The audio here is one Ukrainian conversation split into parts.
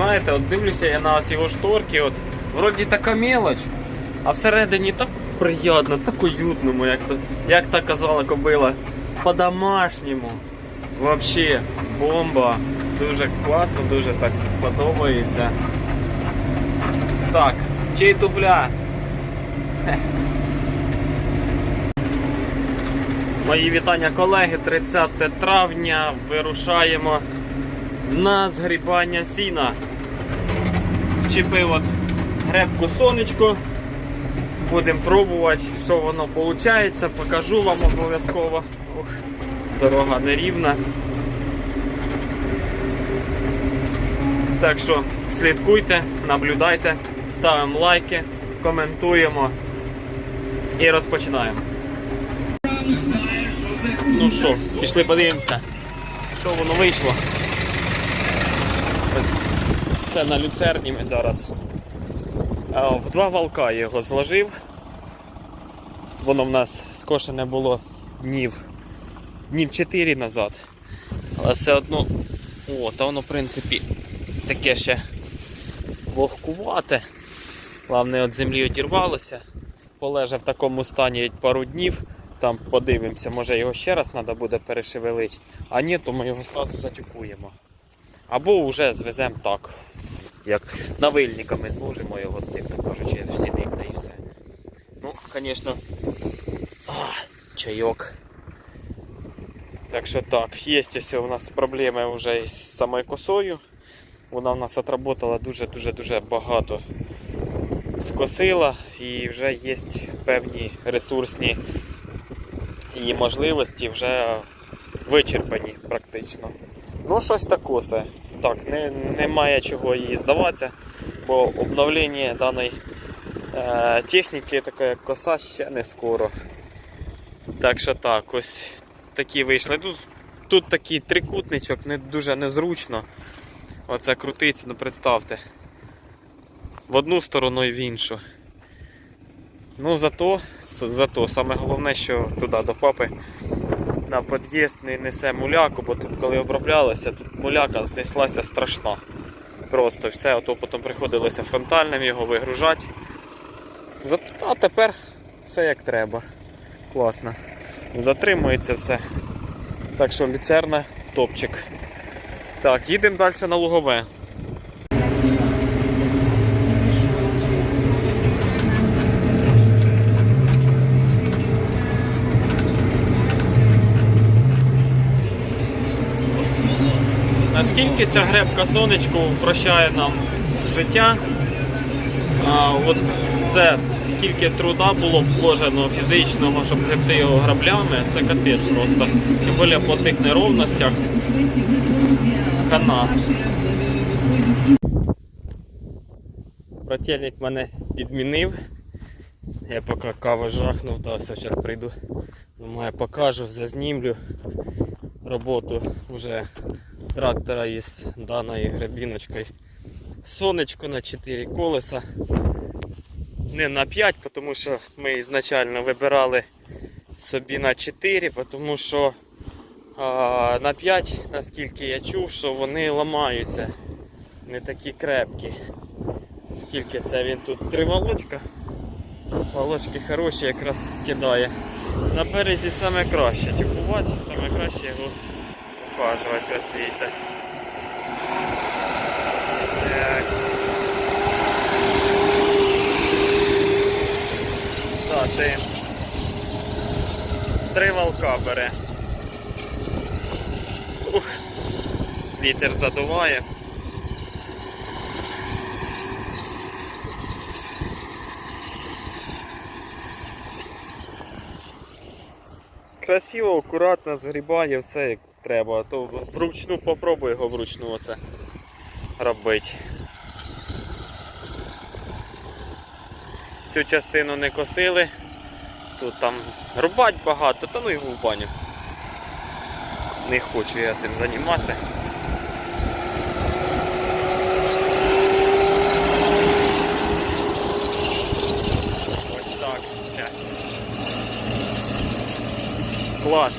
знаєте, от дивлюся я на ці шторки, от вроді така мелоч, а всередині так приємно, так уютному, як, то, як та казала кобила. По-домашньому. Вообще бомба. Дуже класно, дуже так подобається. Так, чий туфля? Мої вітання колеги, 30 травня вирушаємо на згрібання сіна. Вчепив от гребку сонечко. Будемо пробувати, що воно виходить. Покажу вам обов'язково. Ох, дорога нерівна. Так що слідкуйте, наблюдайте, ставимо лайки, коментуємо і розпочинаємо. Ну що, пішли подивимося, що воно вийшло. Ось це на люцерні ми зараз. В два валка його зложив. Воно в нас скошене було днів, днів 4 назад. Але все одно, о, та воно в принципі таке ще вогкувате. Головне від землі одірвалося. Полежав в такому стані пару днів. Там подивимося, може його ще раз треба буде перешевелити. А ні, то ми його одразу затюкуємо. Або вже звеземо так. Як навильниками зложимо його, як то кажучи, в сіник та і все. Ну, звісно, чайок. Так що так, є ось у нас проблеми вже з самою косою. Вона в нас отработала дуже-дуже-дуже багато. Скосила і вже є певні ресурсні її можливості вже вичерпані практично. Ну, щось такосе. Так, не, немає чого її здаватися, бо обновлення даної е, техніки, така як коса, ще не скоро. Так що так, ось такі вийшли. Тут, тут такий трикутничок, не дуже незручно. Оце крутиться, ну представте. В одну сторону і в іншу. Ну зато, зато саме головне, що туди до папи на під'їзд не несе муляку, бо тут коли оброблялося, тут муляка неслася страшна. Просто все, ото потім приходилося фронтальним його вигружати. А тепер все як треба. Класно. Затримується все. Так що люцерна топчик. Так, їдемо далі на лугове. Наскільки ця гребка сонечку прощає нам життя? А, от це скільки труда було вложено фізичного, щоб гребти його граблями, це капець просто. Тим більше по цих неровностях. Хана. Брательник мене підмінив. Я поки каву жахнув, все зараз прийду. Думаю, покажу, зазнімлю роботу вже трактора із даною гребіночкою. Сонечко на 4 колеса. Не на 5, тому що ми ізначально вибирали собі на 4, тому що а, на 5, наскільки я чув, що вони ламаються. Не такі крепкі. Скільки це він тут? Три волочка. Волочки хороші якраз скидає. На березі саме краще тюкувати, саме краще його ухажувати, ось дивіться. Так. Да, ти три волка. Ух, вітер задуває. Красиво, акуратно згрібає все як треба, а то вручну попробуй його вручну оце робити. Цю частину не косили, тут там рубать багато, та ну його в баню. Не хочу я цим займатися. Ось так. Ще. Клас.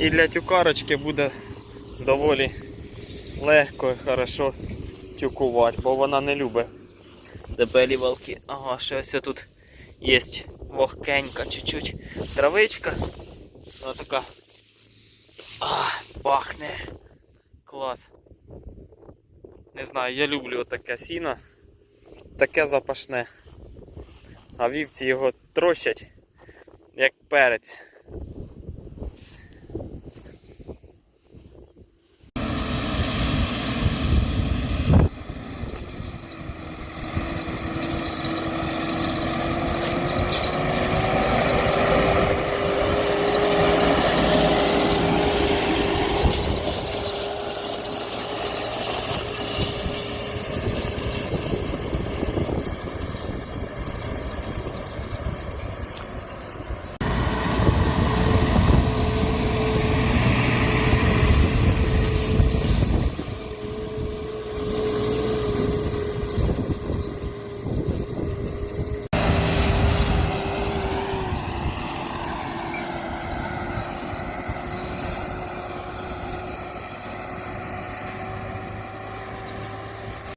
І для тюкарочки буде доволі легко і хорошо тюкувати, бо вона не любить дебелі валки. Ага, ще ось тут є вогкенька чуть-чуть травичка. Вона така. А, пахне. Клас. Не знаю, я люблю таке сіно. Таке запашне. А вівці його трощать, як перець.